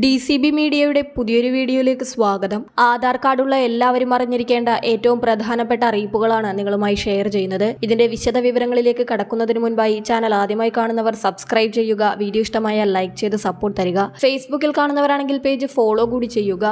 D C B മീഡിയയുടെ പുതിയൊരു വീഡിയോയിലേക്ക് സ്വാഗതം. ആധാർ കാർഡുള്ള എല്ലാവരും അറിഞ്ഞിരിക്കേണ്ട ഏറ്റവും പ്രധാനപ്പെട്ട അറിയിപ്പുകളാണ് നിങ്ങളുമായി ഷെയർ ചെയ്യുന്നത്. ഇതിന്റെ വിശദ വിവരങ്ങളിലേക്ക് കടക്കുന്നതിന് മുൻപായി ചാനൽ ആദ്യമായി കാണുന്നവർ സബ്സ്ക്രൈബ് ചെയ്യുക വീഡിയോ ഇഷ്ടമായ ലൈക്ക് ചെയ്ത് സപ്പോർട്ട് തരിക. ഫേസ്ബുക്കിൽ കാണുന്നവരാണെങ്കിൽ പേജ് ഫോളോ കൂടി ചെയ്യുക.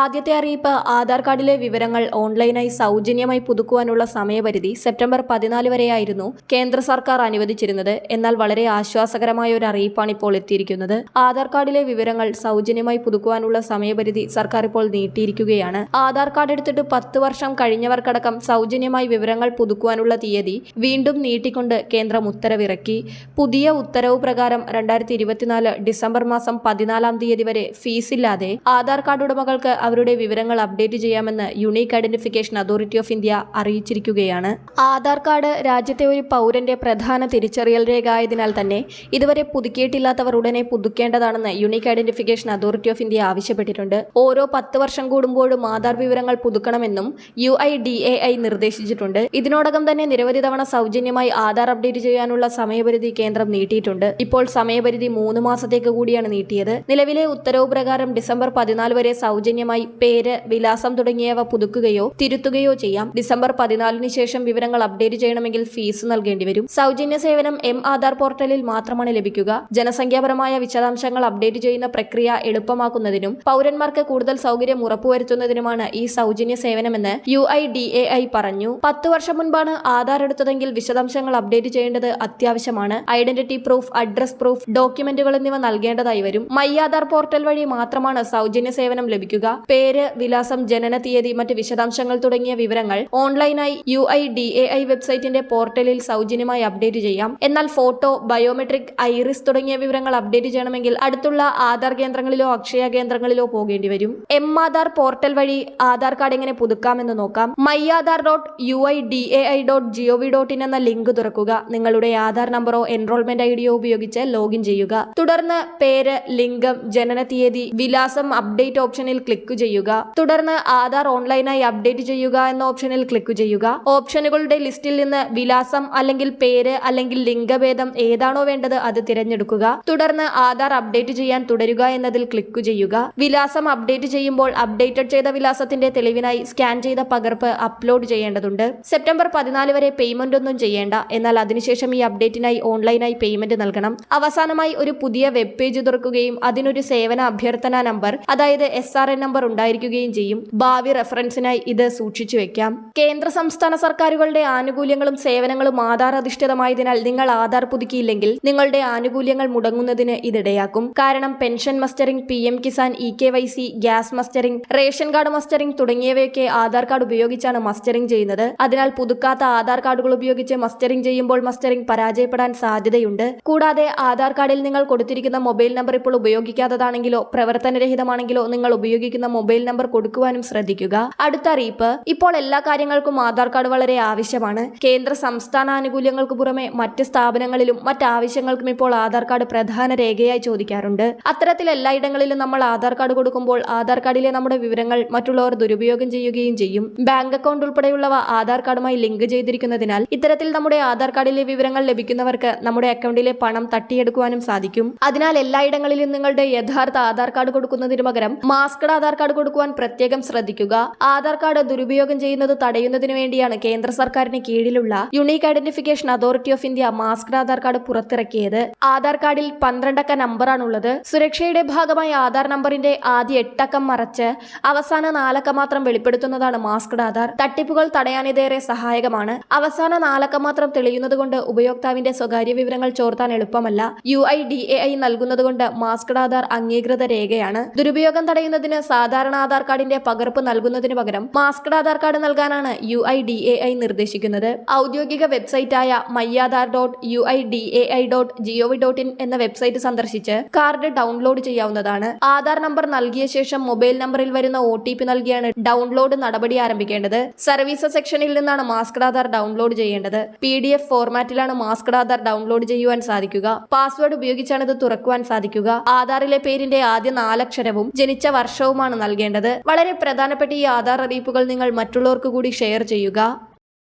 ആദ്യത്തെ അറിയിപ്പ് ആധാർ കാർഡിലെ വിവരങ്ങൾ ഓൺലൈനായി സൗജന്യമായി പുതുക്കുവാനുള്ള സമയപരിധി സെപ്റ്റംബർ പതിനാല് വരെയായിരുന്നു കേന്ദ്ര സർക്കാർ അനുവദിച്ചിരുന്നത്. എന്നാൽ വളരെ ആശ്വാസകരമായ ഒരു അറിയിപ്പാണ് ഇപ്പോൾ എത്തിയിരിക്കുന്നത്. ആധാർ കാർഡിലെ വിവരങ്ങൾ സൗജന്യമായി പുതുക്കുവാനുള്ള സമയപരിധി സർക്കാർ ഇപ്പോൾ നീട്ടിയിരിക്കുകയാണ്. ആധാർ കാർഡ് എടുത്തിട്ട് പത്ത് വർഷം കഴിഞ്ഞവർക്കടക്കം സൗജന്യമായി വിവരങ്ങൾ പുതുക്കുവാനുള്ള തീയതി വീണ്ടും നീട്ടിക്കൊണ്ട് കേന്ദ്രം ഉത്തരവിറക്കി. പുതിയ ഉത്തരവ് പ്രകാരം രണ്ടായിരത്തി ഇരുപത്തിനാല് ഡിസംബർ മാസം പതിനാലാം തീയതി വരെ ഫീസില്ലാതെ ആധാർ കാർഡ് ഉടമകൾക്ക് അവരുടെ വിവരങ്ങൾ അപ്ഡേറ്റ് ചെയ്യാമെന്ന് Unique Identification Authority of India അറിയിച്ചിരിക്കുകയാണ്. Aadhaar card രാജ്യത്തെ ഒരു പൗരന്റെ പ്രധാന തിരിച്ചറിയൽ രേഖ ആയതിനാൽ തന്നെ ഇതുവരെ പുതുക്കിയിട്ടില്ലാത്തവർ ഉടനെ പുതുക്കേണ്ടതാണെന്ന് unique identification authority of India ആവശ്യപ്പെട്ടിട്ടുണ്ട്. ഓരോ പത്ത് വർഷം കൂടുമ്പോഴും ആധാർ വിവരങ്ങൾ പുതുക്കണമെന്നും U I D A I നിർദ്ദേശിച്ചിട്ടുണ്ട്. ഇതിനോടകം തന്നെ നിരവധി തവണ സൗജന്യമായി ആധാർ അപ്ഡേറ്റ് ചെയ്യാനുള്ള സമയപരിധി കേന്ദ്രം നീട്ടിയിട്ടുണ്ട്. ഇപ്പോൾ സമയപരിധി മൂന്ന് മാസത്തേക്ക് കൂടിയാണ് നീട്ടിയത്. നിലവിലെ ഉത്തരവ് പ്രകാരം ഡിസംബർ പതിനാല് വരെ സൗജന്യമായി പേര് വിലാസം തുടങ്ങിയവ പുതുക്കുകയോ തിരുത്തുകയോ ചെയ്യാം. ഡിസംബർ പതിനാലിന് ശേഷം വിവരങ്ങൾ അപ്ഡേറ്റ് ചെയ്യണമെങ്കിൽ ഫീസ് നൽകേണ്ടി വരും. സൗജന്യ സേവനം എം ആധാർ പോർട്ടലിൽ മാത്രമാണ് ലഭിക്കുക. ജനസംഖ്യാപരമായ വിശദാംശങ്ങൾ അപ്ഡേറ്റ് ചെയ്യുന്ന പ്രക്രിയ എളുപ്പമാക്കുന്നതിനും പൗരന്മാർക്ക് കൂടുതൽ സൗകര്യം ഉറപ്പുവരുത്തുന്നതിനുമാണ് ഈ സൗജന്യ സേവനമെന്ന് U I D A I പറഞ്ഞു. പത്ത് വർഷം മുൻപാണ് ആധാർ എടുത്തതെങ്കിൽ വിശദാംശങ്ങൾ അപ്ഡേറ്റ് ചെയ്യേണ്ടത് അത്യാവശ്യമാണ്. ഐഡന്റിറ്റി പ്രൂഫ് അഡ്രസ് പ്രൂഫ് ഡോക്യുമെന്റുകൾ എന്നിവ നൽകേണ്ടതായി വരും. മൈ ആധാർ പോർട്ടൽ വഴി മാത്രമാണ് സൗജന്യ സേവനം ലഭിക്കുക. പേര് വിലാസം ജനന തീയതി മറ്റ് വിശദാംശങ്ങൾ തുടങ്ങിയ വിവരങ്ങൾ ഓൺലൈനായി U I D A I വെബ്സൈറ്റിന്റെ പോർട്ടലിൽ സൗജന്യമായി അപ്ഡേറ്റ് ചെയ്യാം. എന്നാൽ ഫോട്ടോ ബയോമെട്രിക് ഐറിസ് തുടങ്ങിയ വിവരങ്ങൾ അപ്ഡേറ്റ് ചെയ്യണമെങ്കിൽ അടുത്തുള്ള ആധാർ കേന്ദ്രങ്ങളിലോ അക്ഷയ കേന്ദ്രങ്ങളിലോ പോകേണ്ടി വരും. എം ആധാർ പോർട്ടൽ വഴി ആധാർ കാർഡ് എങ്ങനെ പുതുക്കാമെന്ന് നോക്കാം. My Aadhaar dot U I D A I dot gov dot in എന്ന ലിങ്ക് തുറക്കുക. നിങ്ങളുടെ ആധാർ നമ്പറോ എൻറോൾമെന്റ് ഐഡിയോ ഡിയോ ഉപയോഗിച്ച് ലോഗിൻ ചെയ്യുക. തുടർന്ന് പേര് ലിംഗം ജനന തീയതി വിലാസം അപ്ഡേറ്റ് ഓപ്ഷനിൽ ക്ലിക്ക് ചെയ്യുക. തുടർന്ന് ആധാർ ഓൺലൈനായി അപ്ഡേറ്റ് ചെയ്യുക എന്ന ഓപ്ഷനിൽ ക്ലിക്ക് ചെയ്യുക. ഓപ്ഷനുകളുടെ ലിസ്റ്റിൽ നിന്ന് വിലാസം അല്ലെങ്കിൽ പേര് അല്ലെങ്കിൽ ലിംഗഭേദം ഏതാണോ വേണ്ടത് അത് തിരഞ്ഞെടുക്കുക. തുടർന്ന് ആധാർ അപ്ഡേറ്റ് ചെയ്യാൻ തുടരുക എന്നതിൽ ക്ലിക്ക് ചെയ്യുക. വിലാസം അപ്ഡേറ്റ് ചെയ്യുമ്പോൾ അപ്ഡേറ്റഡ് ചെയ്ത വിലാസത്തിന്റെ തെളിവിനായി സ്കാൻ ചെയ്ത പകർപ്പ് അപ്ലോഡ് ചെയ്യേണ്ടതുണ്ട്. സെപ്റ്റംബർ പതിനാല് വരെ പേയ്മെന്റ് ഒന്നും ചെയ്യേണ്ട. എന്നാൽ അതിനുശേഷം ഈ അപ്ഡേറ്റിനായി ഓൺലൈനായി പേയ്മെന്റ് നൽകണം. അവസാനമായി ഒരു പുതിയ വെബ് പേജ് തുറക്കുകയും അതിനൊരു സേവന അഭ്യർത്ഥന നമ്പർ അതായത് എസ് ആർ എൻ നമ്പർ ഉണ്ടായിരിക്കുകയും ചെയ്യും. ഭാവി റെഫറൻസിനായി ഇത് സൂക്ഷിച്ചു വെക്കാം. കേന്ദ്ര സംസ്ഥാന സർക്കാരുകളുടെ ആനുകൂല്യങ്ങളും സേവനങ്ങളും ആധാർ അധിഷ്ഠിതമായതിനാൽ നിങ്ങൾ ആധാർ പുതുക്കിയില്ലെങ്കിൽ നിങ്ങളുടെ ആനുകൂല്യങ്ങൾ മുടങ്ങുന്നതിന് ഇതിടയാക്കും കാരണം pension mustering P M Kisan E K Y C gas mustering ration card mustering തുടങ്ങിയവയൊക്കെ ആധാർ കാർഡ് ഉപയോഗിച്ചാണ് മസ്റ്ററിംഗ് ചെയ്യുന്നത്. അതിനാൽ പുതുക്കാത്ത ആധാർ കാർഡുകൾ ഉപയോഗിച്ച് മസ്റ്ററിംഗ് ചെയ്യുമ്പോൾ മസ്റ്ററിംഗ് പരാജയപ്പെടാൻ സാധ്യതയുണ്ട്. കൂടാതെ ആധാർ കാർഡിൽ നിങ്ങൾ കൊടുത്തിരിക്കുന്ന മൊബൈൽ നമ്പർ ഇപ്പോൾ ഉപയോഗിക്കാത്തതാണെങ്കിലോ പ്രവർത്തനരഹിതമാണെങ്കിലോ നിങ്ങൾ ഉപയോഗിക്കുന്ന മൊബൈൽ നമ്പർ കൊടുക്കുവാനും ശ്രദ്ധിക്കുക. അടുത്ത അറിയിപ്പ് ഇപ്പോൾ എല്ലാ കാര്യങ്ങൾക്കും ആധാർ കാർഡ് വളരെ ആവശ്യമാണ്. കേന്ദ്ര സംസ്ഥാന ആനുകൂല്യങ്ങൾക്ക് പുറമെ മറ്റ് സ്ഥാപനങ്ങളിലും മറ്റ് ആവശ്യങ്ങൾക്കും ഇപ്പോൾ ആധാർ കാർഡ് പ്രധാന രേഖയായി ചോദിക്കാറുണ്ട്. അത്തരത്തിൽ എല്ലായിടങ്ങളിലും നമ്മൾ ആധാർ കാർഡ് കൊടുക്കുമ്പോൾ ആധാർ കാർഡിലെ നമ്മുടെ വിവരങ്ങൾ മറ്റുള്ളവർ ദുരുപയോഗം ചെയ്യുകയും ചെയ്യും. ബാങ്ക് അക്കൗണ്ട് ഉൾപ്പെടെയുള്ളവ ആധാർ കാർഡുമായി ലിങ്ക് ചെയ്തിരിക്കുന്നതിനാൽ ഇത്തരത്തിൽ നമ്മുടെ ആധാർ കാർഡിലെ വിവരങ്ങൾ ലഭിക്കുന്നവർക്ക് നമ്മുടെ അക്കൗണ്ടിലെ പണം തട്ടിയെടുക്കുവാനും സാധിക്കും. അതിനാൽ എല്ലായിടങ്ങളിലും നിങ്ങളുടെ യഥാർത്ഥ ആധാർ കാർഡ് കൊടുക്കുന്നതിന് പകരം മാസ്കഡ് ആധാർ കാർഡ് കൊടുക്കുവാൻ പ്രത്യേകം ശ്രദ്ധിക്കുക. ആധാർ കാർഡ് ദുരുപയോഗം ചെയ്യുന്നത് തടയുന്നതിന് വേണ്ടിയാണ് കേന്ദ്ര സർക്കാരിന് കീഴിലുള്ള unique identification authority of India masked Aadhaar card പുറത്തിറക്കിയത്. ആധാർ കാർഡിൽ പന്ത്രണ്ടക്ക നമ്പറാണുള്ളത്. സുരക്ഷയുടെ ഭാഗമായി ആധാർ നമ്പറിന്റെ ആദ്യ എട്ടക്കം മറച്ച് അവസാന നാലക്കം മാത്രം വെളിപ്പെടുത്തുന്നതാണ് മാസ്ക്ഡ് ആധാർ. തട്ടിപ്പുകൾ തടയാൻ ഇതേറെ സഹായകമാണ്. അവസാന നാലക്കം മാത്രം തെളിയുന്നത് കൊണ്ട് ഉപയോക്താവിന്റെ സ്വകാര്യ വിവരങ്ങൾ ചോർത്താൻ എളുപ്പമല്ല. U I D A I നൽകുന്നത് കൊണ്ട് മാസ്കഡ് ആധാർ അംഗീകൃത രേഖയാണ്. ദുരുപയോഗം തടയുന്നതിന് സാധാരണ ആധാർ കാർഡിന്റെ പകർപ്പ് നൽകുന്നതിന് പകരം മാസ്ക്ഡ് ആധാർ കാർഡ് നൽകാനാണ് U I D A I നിർദ്ദേശിക്കുന്നത്. ഔദ്യോഗിക വെബ്സൈറ്റായ my Aadhaar dot U I D A I dot gov dot in എന്ന വെബ്സൈറ്റ് സന്ദർശിച്ച് കാർഡ് ഡൗൺലോഡ് ചെയ്യാവുന്നതാണ് ആധാർ നമ്പർ നൽകിയ ശേഷം മൊബൈൽ നമ്പറിൽ വരുന്ന ഒ ടി പി നൽകിയാണ് ഡൗൺലോഡ് നടപടി ആരംഭിക്കേണ്ടത്. സർവീസ് സെക്ഷനിൽ നിന്നാണ് മാസ്ക് ആധാർ ഡൗൺലോഡ് ചെയ്യേണ്ടത്. പി ഡി എഫ് ഫോർമാറ്റിലാണ് മാസ്ക് ആധാർ ഡൗൺലോഡ് ചെയ്യുവാൻ സാധിക്കുക. പാസ്വേഡ് ഉപയോഗിച്ചാണ് ഇത് തുറക്കുവാൻ സാധിക്കുക. ആധാറിലെ പേരിന്റെ ആദ്യ നാലക്ഷരവും ജനിച്ച വർഷവുമാണ് നൽകേണ്ടത്. വളരെ പ്രധാനപ്പെട്ട ഈ ആധാർ അറിയിപ്പുകൾ നിങ്ങൾ മറ്റുള്ളവർക്ക് കൂടി ഷെയർ ചെയ്യുക.